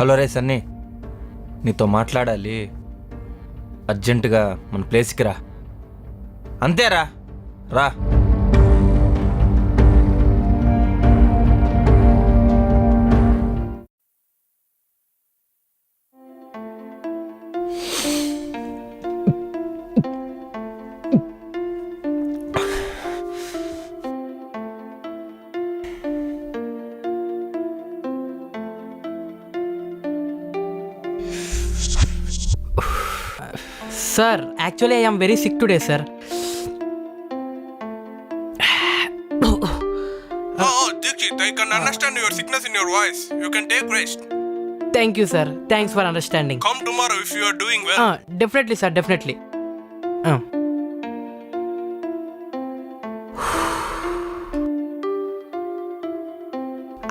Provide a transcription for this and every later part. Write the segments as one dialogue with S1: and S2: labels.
S1: Hello రే సన్నీ. నీతో మాట్లాడాలి. అర్జెంటుగా మన ప్లేస్కి రా. అంతేరా. రా.
S2: Sir actually I'm very sick today sir thank you sir thanks for understanding
S3: come tomorrow
S2: definitely sir definitely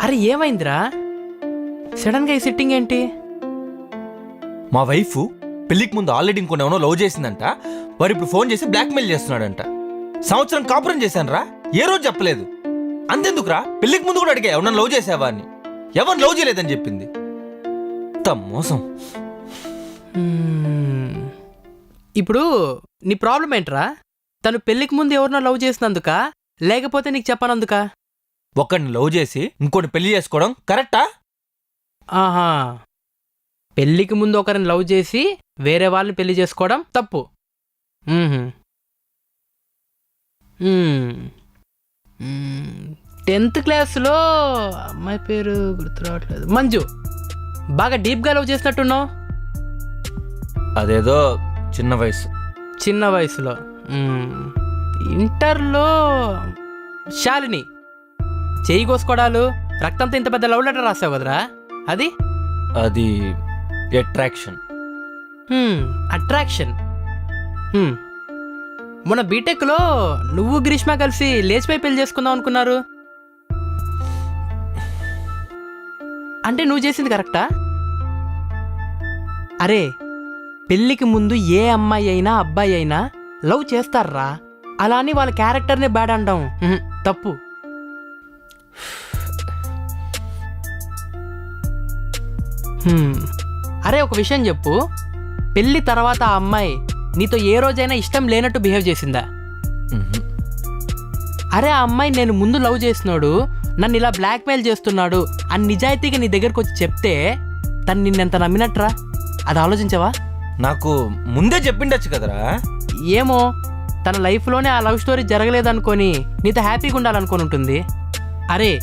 S2: అరే ఏమైందిరా? సడన్గా ఈ సిట్టింగ్ ఏంటి?
S1: మా వైఫ్ పెళ్ళికి ముందు ఆల్రెడీ ఇంకొని ఎవనో లవ్ చేసిందంట. వాడు ఇప్పుడు ఫోన్ చేసి బ్లాక్మెయిల్ చేస్తున్నాడంట. సంవత్సరం కాపురం చేశానురా? ఏ రోజు చెప్పలేదు. అంతెందుకురా? పెళ్ళికి ముందు కూడా అడిగా ఎవరన్నా లవ్ చేసావా? అని. ఎవరు లవ్ చేయలేదని చెప్పింది. మోసం.
S2: ఇప్పుడు నీ ప్రాబ్లం ఏంట్రా? తను పెళ్ళికి ముందు ఎవరినో లవ్ చేసినందుక? లేకపోతే నీకు చెప్పనందుక?
S1: ఒకడిని లవ్ చేసి ఇంకోటి పెళ్ళి చేసుకోవడం కరెక్టా?
S2: ఆహా. పెళ్ళికి ముందు ఒకరిని లవ్ చేసి వేరే వాళ్ళని పెళ్ళి చేసుకోవడం తప్పు. టెన్త్ క్లాస్లో అమ్మాయి పేరు గుర్తు రావట్లేదు. మంజు బాగా డీప్గా లవ్ చేసినట్టున్నావు?
S1: అదేదో చిన్న వయసు.
S2: చిన్న వయసులో. ఇంటర్లో శాలిని. చేయి కోసుకోవడాలు రక్తంతో ఇంత పెద్ద లవ్ లెటర్ రాసావు కదరా? అది?
S1: అది అట్రాక్షన్
S2: అట్రాక్షన్ మన బీటెక్లో నువ్వు గ్రీష్మ కలిసి లేచిపోయి పెళ్ళి చేసుకుందాం అనుకున్నారు. అంటే నువ్వు చేసింది కరెక్టా? అరే పెళ్ళికి ముందు ఏ అమ్మాయి అయినా అబ్బాయి అయినా లవ్ చేస్తారా? అలా అని వాళ్ళ క్యారెక్టర్ని బ్యాడ్ అంటాం. తప్పు. Hmm. అరే ఒక విషయం చెప్పు. పెళ్ళి తర్వాత ఆ అమ్మాయి నీతో ఏ రోజైనా ఇష్టం లేనట్టు బిహేవ్ చేసిందా. అరే ఆ అమ్మాయి నేను ముందు లవ్ చేసినాడు నన్ను ఇలా బ్లాక్మెయిల్ చేస్తున్నాడు అని నిజాయితీగా నీ దగ్గరకు వచ్చి చెప్తే తను నిన్నెంత నమ్మినట్రా? అది ఆలోచించవా?
S1: నాకు ముందే చెప్పిండొచ్చు కదరా.
S2: ఏమో తన లైఫ్లోనే ఆ లవ్ స్టోరీ జరగలేదనుకొని నీతో హ్యాపీగా ఉండాలనుకొని ఉంటుంది. అరే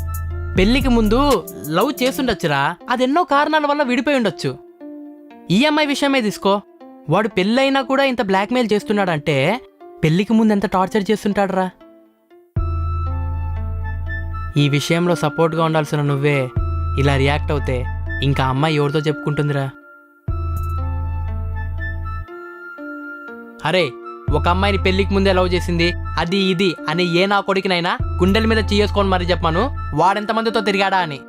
S2: పెళ్ళికి ముందు లవ్ చేసుండొచ్చురా అది ఎన్నో కారణాల వల్ల విడిపోయి ఉండొచ్చు. ఈఎంఐ విషయమే తీసుకో. వాడు పెళ్ళైనా కూడా ఇంత బ్లాక్మెయిల్ చేస్తున్నాడంటే పెళ్ళికి ముందు ఎంత టార్చర్ చేస్తుంటాడురా? ఈ విషయంలో సపోర్ట్గా ఉండాల్సిన నువ్వే ఇలా రియాక్ట్ అవుతే ఇంకా అమ్మాయి ఎవరితో చెప్పుకుంటుందిరా? అరే ఒక అమ్మాయిని పెళ్ళికి ముందే లవ్ చేసింది అది ఇది అని ఏ నా కొడుకునైనా గుండెల మీద చేసుకొని మరి చెప్పాను వాడెంతమందితో తిరిగాడా అని.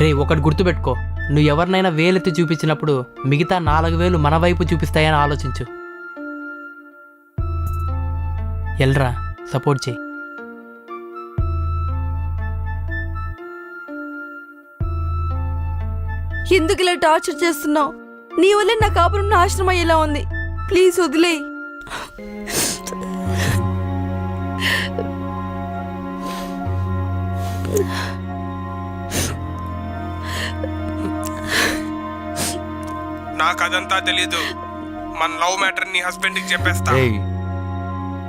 S2: రే ఒకటి గుర్తుపెట్టుకో. నువ్వు ఎవరినైనా వేలెత్తి చూపించినప్పుడు మిగతా నాలుగు వేలు మన వైపు చూపిస్తాయని ఆలోచించు. ఎల్రా సపోర్ట్ చేయి.
S4: ఎందుకు ఇలా టార్చర్ చేస్తున్నావు? నీ వల్లే నా కాపురం నాశనం అయ్యేలా ఉంది. ప్లీజ్ వదిలే
S3: నాకు అదంతా తెలియదు మన లవ్ మ్యాటర్ నీ హస్బెండ్కి చెప్పేస్తా.
S1: ఏయ్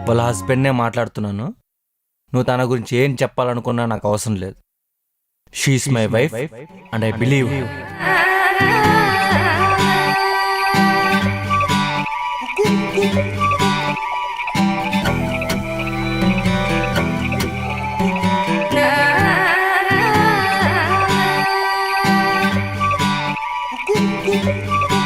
S1: వాళ్ళ హస్బెండ్నే మాట్లాడుతున్నాను. నువ్వు తన గురించి ఏం చెప్పాలనుకున్నా నాకు అవసరం లేదు. She's my wife and I believe
S4: Thank you.